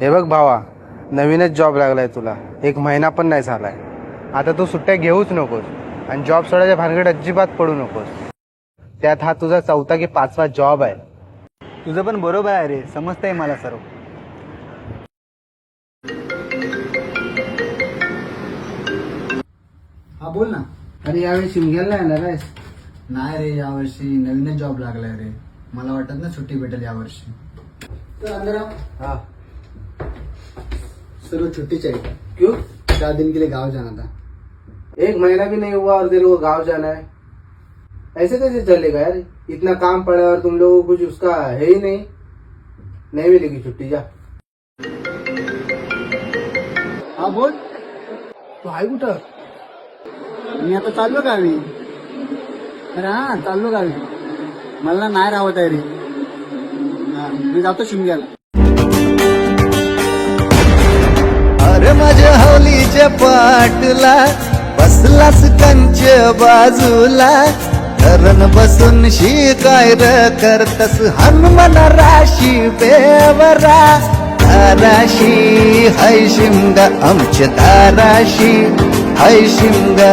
हे बघ भावा नवीनच जॉब लागलाय तुला. एक महिना पण नाही झालाय. आता तू सुट्ट्या घेऊच नकोस आणि जॉब सोडायच्या भानगड अजिबात पडू नकोस. त्यात हा तुझा चौथा की पाचवा जॉब आहे. तुझं पण बरोबर आहे रे समजतंय मला सर्व. हा बोल ना. अरे यावेळी शिमग्याला येणार आहेस? नाही रे यावर्षी नवीनच जॉब लागलाय रे. मला वाटत ना सुट्टी भेटेल यावर्षी. हा. सर्व छुट्टी चाहिए क्यों? चार दिन के लिए गाँव जाना था। एक महीना भी नहीं हुआ और तेरे को गांव जाना है। ऐसे कैसे चलेगा यार? इतना काम पड़ा है और तुम लोगों को कुछ उसका है ही नहीं। नहीं मिलेगी छुट्टी जा। हा बोल। तू आहे कुठं? मी आता चाललो गावी. अरे हा चाललो गावी. मला नाही राहत आहे रे हा, मी जातो शिमग्याला. हवलीच्या पाटला बसलास कंच बाजूला. धरण बसून शिकाय र करतस हनुमान राशी बेवरा. दाराशी हय शिमगा आमच्या दाराशी हय शिमगा